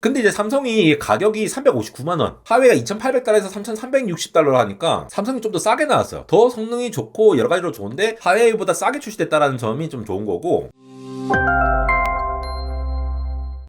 근데 이제 삼성이 가격이 359만원, 하웨이가 2,800달러에서 3,360달러로 하니까 삼성이 좀 더 싸게 나왔어요. 더 성능이 좋고 여러 가지로 좋은데 하웨이보다 싸게 출시됐다라는 점이 좀 좋은 거고.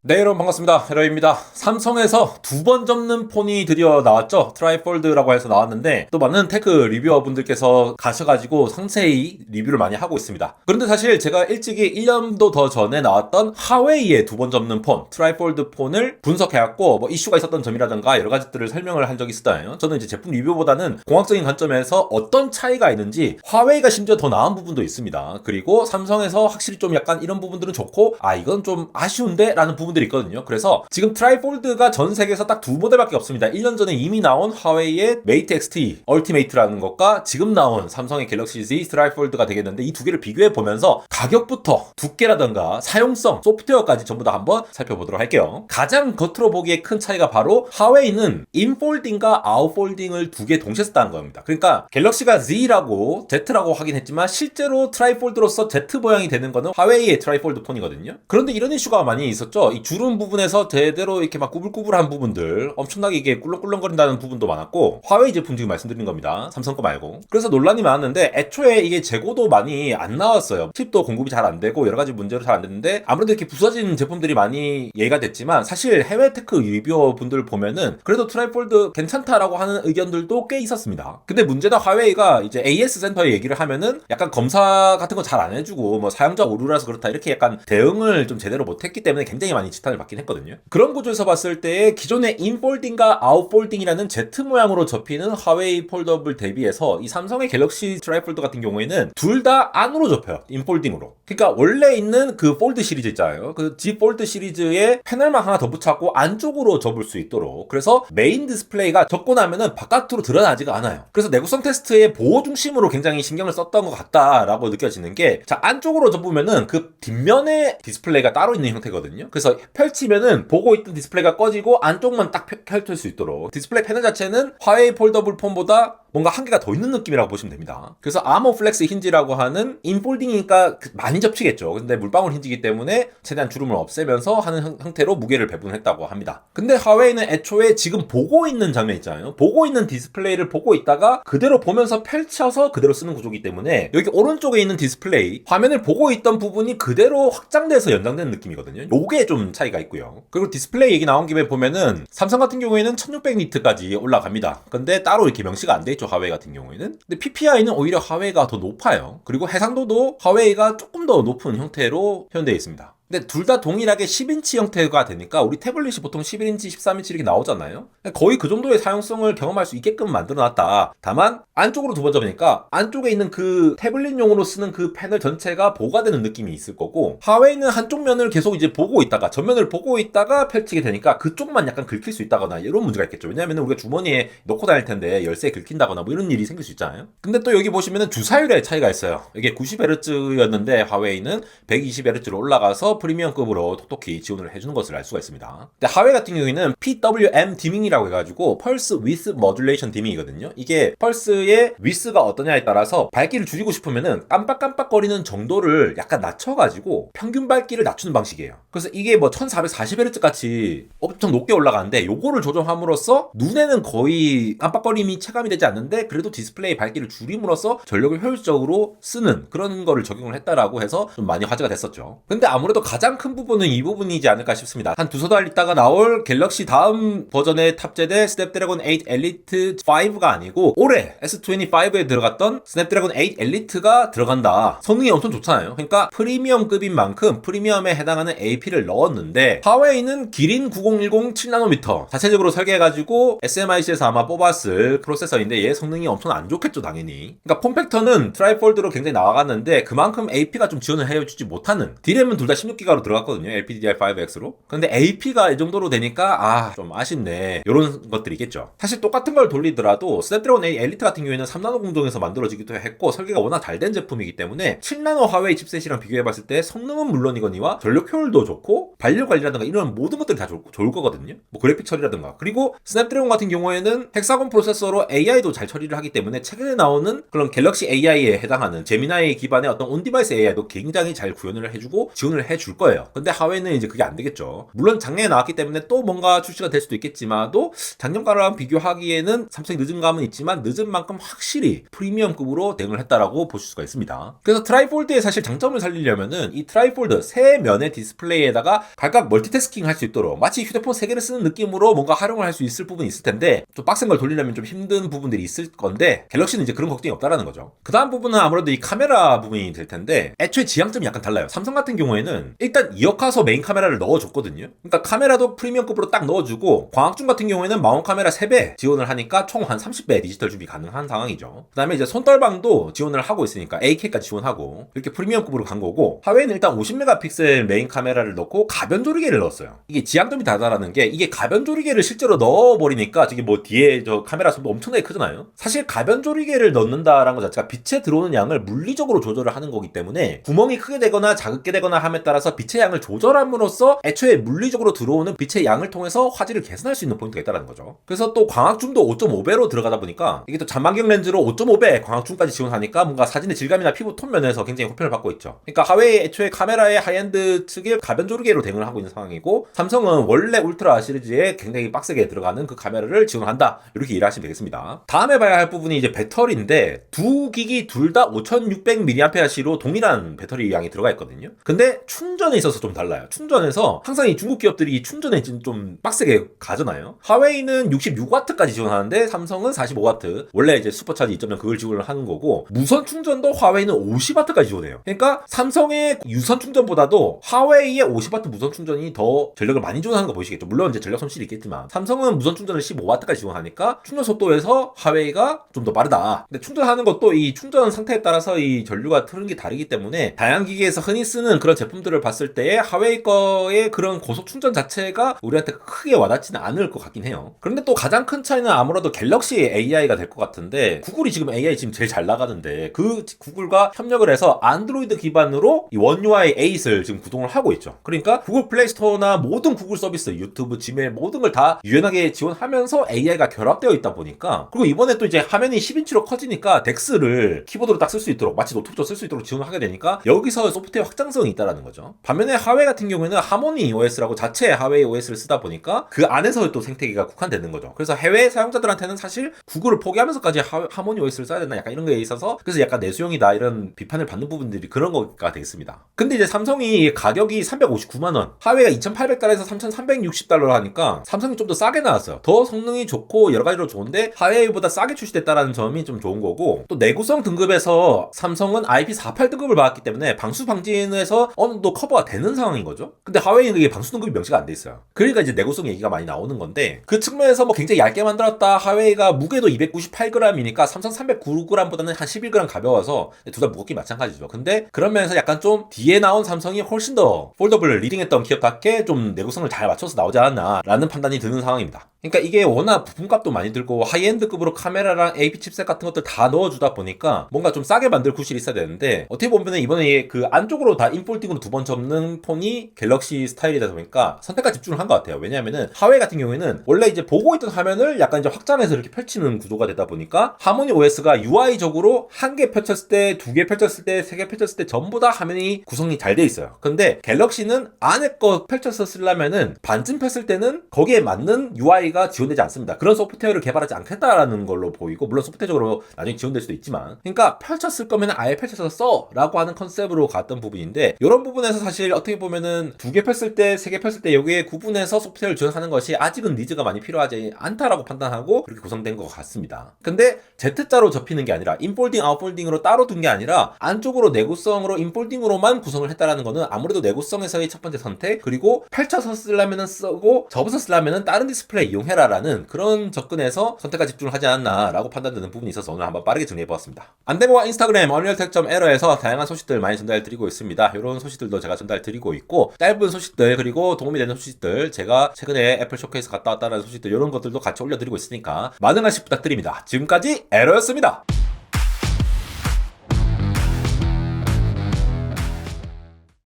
네 여러분 반갑습니다. 헤러입니다. 삼성에서 두 번 접는 폰이 드디어 나왔죠. 트라이폴드라고 해서 나왔는데 또 많은 테크 리뷰어 분들께서 가셔가지고 상세히 리뷰를 많이 하고 있습니다. 그런데 사실 제가 일찍이 1년도 더 전에 나왔던 하웨이의 두 번 접는 폰 트라이폴드 폰을 분석해왔고 뭐 이슈가 있었던 점이라든가 여러 가지들을 설명을 한 적이 있었잖아요 저는 이제 제품 리뷰보다는 공학적인 관점에서 어떤 차이가 있는지 화웨이가 심지어 더 나은 부분도 있습니다. 그리고 삼성에서 확실히 좀 약간 이런 부분들은 좋고 아 이건 좀 아쉬운데? 라는 부분 부분들이 있거든요. 그래서 지금 트라이폴드가 전 세계에서 딱 두 모델밖에 없습니다. 1년 전에 이미 나온 화웨이의 메이트 XT 얼티메이트라는 것과 지금 나온 삼성의 갤럭시 Z 트라이폴드가 되겠는데 이 두 개를 비교해 보면서 가격부터 두께라던가 사용성, 소프트웨어까지 전부 다 한번 살펴보도록 할게요. 가장 겉으로 보기에 큰 차이가 바로 화웨이는 인폴딩과 아웃폴딩을 두 개 동시에 썼다는 겁니다. 그러니까 갤럭시가 Z라고 Z라고 하긴 했지만 실제로 트라이폴드로서 Z 모양이 되는 거는 화웨이의 트라이폴드 폰이거든요. 그런데 이런 이슈가 많이 있었죠. 이 주름 부분에서 제대로 이렇게 막 꾸불꾸불한 부분들 엄청나게 이게 꿀렁꿀렁거린다는 부분도 많았고 화웨이 제품 지금 말씀드린 겁니다. 삼성 거 말고. 그래서 논란이 많았는데 애초에 이게 재고도 많이 안 나왔어요. 칩도 공급이 잘 안 되고 여러 가지 문제로 잘 안 됐는데 아무래도 이렇게 부서진 제품들이 많이 예가 됐지만 사실 해외 테크 리뷰어 분들 보면은 그래도 트라이폴드 괜찮다라고 하는 의견들도 꽤 있었습니다. 근데 문제는 화웨이가 이제 AS 센터에 얘기를 하면은 약간 검사 같은 거 잘 안 해주고 뭐 사용자 오류라서 그렇다 이렇게 약간 대응을 좀 제대로 못했기 때문에 굉장히 많이 지탄을 받긴 했거든요. 그런 구조에서 봤을 때 기존의 인폴딩과 아웃폴딩이라는 Z 모양으로 접히는 화웨이 폴더블 대비해서 이 삼성의 갤럭시 트라이폴드 같은 경우에는 둘 다 안으로 접혀요. 인폴딩으로. 그러니까 원래 있는 그 폴드 시리즈 있잖아요. 그 G 폴드 시리즈에 패널만 하나 더 붙였고 안쪽으로 접을 수 있도록. 그래서 메인 디스플레이가 접고 나면은 바깥으로 드러나지가 않아요. 그래서 내구성 테스트의 보호 중심으로 굉장히 신경을 썼던 것 같다라고 느껴지는 게 자, 안쪽으로 접으면은 그 뒷면에 디스플레이가 따로 있는 형태거든요. 그래서 펼치면은 보고 있던 디스플레이가 꺼지고 안쪽만 딱 펼칠 수 있도록 디스플레이 패널 자체는 화웨이 폴더블 폰보다 뭔가 한계가 더 있는 느낌이라고 보시면 됩니다. 그래서 아머 플렉스 힌지라고 하는 인폴딩이니까 그 많이 접히겠죠. 근데 물방울 힌지기 때문에 최대한 주름을 없애면서 하는 형태로 무게를 배분했다고 합니다. 근데 화웨이는 애초에 지금 보고 있는 장면 있잖아요. 보고 있는 디스플레이를 보고 있다가 그대로 보면서 펼쳐서 그대로 쓰는 구조기 때문에 여기 오른쪽에 있는 디스플레이 화면을 보고 있던 부분이 그대로 확장돼서 연장되는 느낌이거든요. 요게 좀 차이가 있고요. 그리고 디스플레이 얘기 나온 김에 보면은 삼성 같은 경우에는 1600니트까지 올라갑니다. 근데 따로 이렇게 명시가 안 돼 있죠 하웨이 같은 경우에는 근데 PPI는 오히려 하웨이가 더 높아요 그리고 해상도도 하웨이가 조금 더 높은 형태로 표현되어 있습니다 근데 둘 다 동일하게 10인치 형태가 되니까 우리 태블릿이 보통 11인치, 13인치 이렇게 나오잖아요. 거의 그 정도의 사용성을 경험할 수 있게끔 만들어 놨다. 다만 안쪽으로 두 번 접으니까 안쪽에 있는 그 태블릿용으로 쓰는 그 패널 전체가 보가 되는 느낌이 있을 거고 하웨이는 한쪽 면을 계속 이제 보고 있다가 전면을 보고 있다가 펼치게 되니까 그쪽만 약간 긁힐 수 있다거나 이런 문제가 있겠죠. 왜냐하면 우리가 주머니에 넣고 다닐 텐데 열쇠 긁힌다거나 뭐 이런 일이 생길 수 있잖아요. 근데 또 여기 보시면은 주사율의 차이가 있어요. 이게 90Hz였는데 하웨이는 120Hz로 올라가서 프리미엄급으로 톡톡히 지원을 해주는 것을 알 수가 있습니다. 근데 하웨이 같은 경우에는 PWM 디밍이라고 해가지고 펄스 위스 머듈레이션 디밍이거든요. 이게 펄스의 위스가 어떠냐에 따라서 밝기를 줄이고 싶으면은 깜빡깜빡거리는 정도를 약간 낮춰가지고 평균 밝기를 낮추는 방식이에요. 그래서 이게 뭐 1440Hz 같이 엄청 높게 올라가는데 요거를 조정함으로써 눈에는 거의 깜빡거림이 체감이 되지 않는데 그래도 디스플레이 밝기를 줄임으로써 전력을 효율적으로 쓰는 그런 거를 적용을 했다라고 해서 좀 많이 화제가 됐었죠. 근데 아무래도 가장 큰 부분은 이 부분이지 않을까 싶습니다. 한 두세 달 있다가 나올 갤럭시 다음 버전에 탑재된 스냅드래곤 8 엘리트 5가 아니고 올해 S25에 들어갔던 스냅드래곤 8 엘리트가 들어간다. 성능이 엄청 좋잖아요. 그러니까 프리미엄급인 만큼 프리미엄에 해당하는 AP를 넣었는데 하웨이는 기린 9010 7나노미터 자체적으로 설계해가지고 SMIC에서 아마 뽑았을 프로세서인데 얘 성능이 엄청 안 좋겠죠 당연히. 그러니까 폼팩터는 트라이폴드로 굉장히 나와갔는데 그만큼 AP가 좀 지원을 해주지 못하는 D램은 둘 다 16 기가로 들어갔거든요 LPDDR5X로. 근데 AP가 이 정도로 되니까 아 좀 아쉽네 이런 것들이겠죠. 사실 똑같은 걸 돌리더라도 스냅드래곤 8 엘리트 같은 경우에는 3나노 공정에서 만들어지기도 했고 설계가 워낙 잘 된 제품이기 때문에 7나노 하웨이 칩셋이랑 비교해봤을 때 성능은 물론이거니와 전력 효율도 좋고 반려 관리라든가 이런 모든 것들이 다 좋, 좋을 거거든요. 뭐 그래픽 처리라든가 그리고 스냅드래곤 같은 경우에는 헥사곤 프로세서로 AI도 잘 처리를 하기 때문에 최근에 나오는 그런 갤럭시 AI에 해당하는 제미나이 기반의 어떤 온디바이스 AI도 굉장히 잘 구현을 해주고 지원을 해줄 줄 거예요. 근데 하웨이는 이제 그게 안 되겠죠. 물론 작년에 나왔기 때문에 또 뭔가 출시가 될 수도 있겠지만도 작년과랑 비교하기에는 삼성이 늦은 감은 있지만 늦은 만큼 확실히 프리미엄급으로 대응을 했다라고 보실 수가 있습니다. 그래서 트라이폴드의 사실 장점을 살리려면은 이 트라이폴드 세 면의 디스플레이에다가 각각 멀티태스킹 할 수 있도록 마치 휴대폰 세 개를 쓰는 느낌으로 뭔가 활용을 할 수 있을 부분이 있을 텐데 좀 빡센 걸 돌리려면 좀 힘든 부분들이 있을 건데 갤럭시는 이제 그런 걱정이 없다라는 거죠. 그 다음 부분은 아무래도 이 카메라 부분이 될 텐데 애초에 지향점이 약간 달라요. 삼성 같은 경우에는 일단 이어카서 메인 카메라를 넣어줬거든요. 그러니까 카메라도 프리미엄급으로 딱 넣어주고 광학중 같은 경우에는 마운 카메라 3배 지원을 하니까 총 한 30배 디지털 줌이 가능한 상황이죠. 그 다음에 이제 손떨방도 지원을 하고 있으니까 AK까지 지원하고 이렇게 프리미엄급으로 간 거고 하웨이는 일단 50메가픽셀 메인 카메라를 넣고 가변 조리개를 넣었어요. 이게 지향점이 다르다는 게 이게 가변 조리개를 실제로 넣어버리니까 저기 뭐 뒤에 저 카메라 선도 엄청나게 크잖아요. 사실 가변 조리개를 넣는다라는 것 자체가 빛에 들어오는 양을 물리적으로 조절을 하는 거기 때문에 구멍이 크게 되거나 작게 되거나 함에 따라 서 빛의 양을 조절함으로써 애초에 물리적으로 들어오는 빛의 양을 통해서 화질을 개선할 수 있는 포인트가 있다는 거죠. 그래서 또 광학줌도 5.5배로 들어가다 보니까 이게 또 잔망경 렌즈로 5.5배 광학줌까지 지원하니까 뭔가 사진의 질감이나 피부 톤 면에서 굉장히 호평을 받고 있죠. 그러니까 하웨이 애초에 카메라의 하이엔드 측의 가변 조리개로 대응을 하고 있는 상황이고 삼성은 원래 울트라 시리즈에 굉장히 빡세게 들어가는 그 카메라를 지원한다. 이렇게 이해하시면 되겠습니다. 다음에 봐야 할 부분이 이제 배터리인데 두 기기 둘 다 5600mAh로 동일한 배터리 양이 들어가 있거든요. 근데 충 전에 있어서 좀 달라요. 충전에서 항상 이 중국 기업들이 이 충전에 좀- 좀 빡세게 가잖아요. 하웨이는 66W까지 지원하는데 삼성은 45W. 원래 이제 슈퍼차지 2.0 그걸 지원을 하는 거고 무선 충전도 화웨이는 50W까지 지원해요. 그러니까 삼성의 유선 충전보다도 화웨이의 50W 무선 충전이 더 전력을 많이 지원하는 거 보이시겠죠. 물론 이제 전력 손실이 있겠지만 삼성은 무선 충전을 15W까지 지원하니까 충전 속도에서 화웨이가 좀 더 빠르다. 근데 충전하는 것도 이 충전 상태에 따라서 이 전류가 흐르는 게 다르기 때문에 다양한 기기에서 흔히 쓰는 그런 제품들을 봤을 때에 하웨이 거의 그런 고속 충전 자체가 우리한테 크게 와닿지는 않을 것 같긴 해요. 그런데 또 가장 큰 차이는 아무래도 갤럭시 AI가 될 것 같은데 구글이 지금 AI 지금 제일 잘 나가는데 그 구글과 협력을 해서 안드로이드 기반으로 이 원 UI 8을 지금 구동을 하고 있죠. 그러니까 구글 플레이 스토어나 모든 구글 서비스, 유튜브, 지메일 모든 걸 다 유연하게 지원하면서 AI가 결합되어 있다 보니까 그리고 이번에 또 이제 화면이 10인치로 커지니까 덱스를 키보드로 딱 쓸 수 있도록 마치 노트북도 쓸 수 있도록 지원을 하게 되니까 여기서 소프트웨어 확장성이 있다라는 거죠. 반면에 하웨이 같은 경우에는 하모니 OS라고 자체 하웨이 OS를 쓰다 보니까 그 안에서 또 생태계가 국한되는 거죠. 그래서 해외 사용자들한테는 사실 구글을 포기하면서까지 하, 하모니 OS를 써야 되나 약간 이런 거에 있어서 그래서 약간 내수용이다 이런 비판을 받는 부분들이 그런 거가 되겠습니다. 근데 이제 삼성이 가격이 359만 원, 하웨이가 2,800달러에서 3,360달러 하니까 삼성이 좀 더 싸게 나왔어요. 더 성능이 좋고 여러 가지로 좋은데 하웨이보다 싸게 출시됐다라는 점이 좀 좋은 거고 또 내구성 등급에서 삼성은 IP48 등급을 받았기 때문에 방수 방진에서 어느 정도 커버가 되는 상황인 거죠. 근데 하웨이는 이게 방수 등급이 명시가 안 돼 있어요. 그러니까 이제 내구성 얘기가 많이 나오는 건데 그 측면에서 뭐 굉장히 얇게 만들었다. 하웨이가 무게도 298g이니까 삼성 309g보다는 한 11g 가벼워서 둘 다 무겁기 마찬가지죠. 근데 그런 면에서 약간 좀 뒤에 나온 삼성이 훨씬 더 폴더블을 리딩했던 기업답게 좀 내구성을 잘 맞춰서 나오지 않았나라는 판단이 드는 상황입니다. 그러니까 이게 워낙 부품값도 많이 들고 하이엔드급으로 카메라랑 AP 칩셋 같은 것들 다 넣어주다 보니까 뭔가 좀 싸게 만들 구실이 있어야 되는데 어떻게 보면은 이번에 그 안쪽으로 다 인폴딩으로 두번 접는 폰이 갤럭시 스타일이다 보니까 선택과 집중을 한 것 같아요. 왜냐하면은 하웨이 같은 경우에는 원래 이제 보고 있던 화면을 약간 이제 확장해서 이렇게 펼치는 구조가 되다 보니까 하모니 OS가 UI적으로 한 개 펼쳤을 때, 두 개 펼쳤을 때, 세 개 펼쳤을 때 전부 다 화면이 구성이 잘 돼 있어요. 근데 갤럭시는 안에 거 펼쳐서 쓰려면은 반쯤 폈을 때는 거기에 맞는 UI가 지원되지 않습니다. 그런 소프트웨어를 개발하지 않겠다라는 걸로 보이고 물론 소프트웨어적으로 나중에 지원될 수도 있지만 그러니까 펼쳤을 거면 아예 펼쳐서 써라고 하는 컨셉으로 갔던 부분인데 이런 부분에서 사실 어떻게 보면은 두 개 폈을 때, 세 개 폈을 때 여기에 구분해서 소프트웨어를 지원하는 것이 아직은 니즈가 많이 필요하지 않다라고 판단하고 그렇게 구성된 것 같습니다. 근데 Z자로 접히는 게 아니라 인폴딩, 아웃폴딩으로 따로 둔 게 아니라 안쪽으로 내구성으로 인폴딩으로만 구성을 했다라는 거는 아무래도 내구성에서의 첫 번째 선택 그리고 펼쳐서 쓰려면은 쓰고 접어서 쓰려면은 다른 디스플레이 이용해라라는 그런 접근에서 선택과 집중을 하지 않았나라고 판단되는 부분이 있어서 오늘 한번 빠르게 정리해 보았습니다. 안되고와 인스타그램 어리얼텍.에러에서 다양한 소식들 많이 전달드리고 있습니다. 이런 소식들도 제가 전달드리고 있고 짧은 소식들 그리고 도움이 되는 소식들 제가 최근에 애플 쇼케이스 갔다 왔다는 소식들 이런 것들도 같이 올려드리고 있으니까 많은 관심 부탁드립니다. 지금까지 에러였습니다.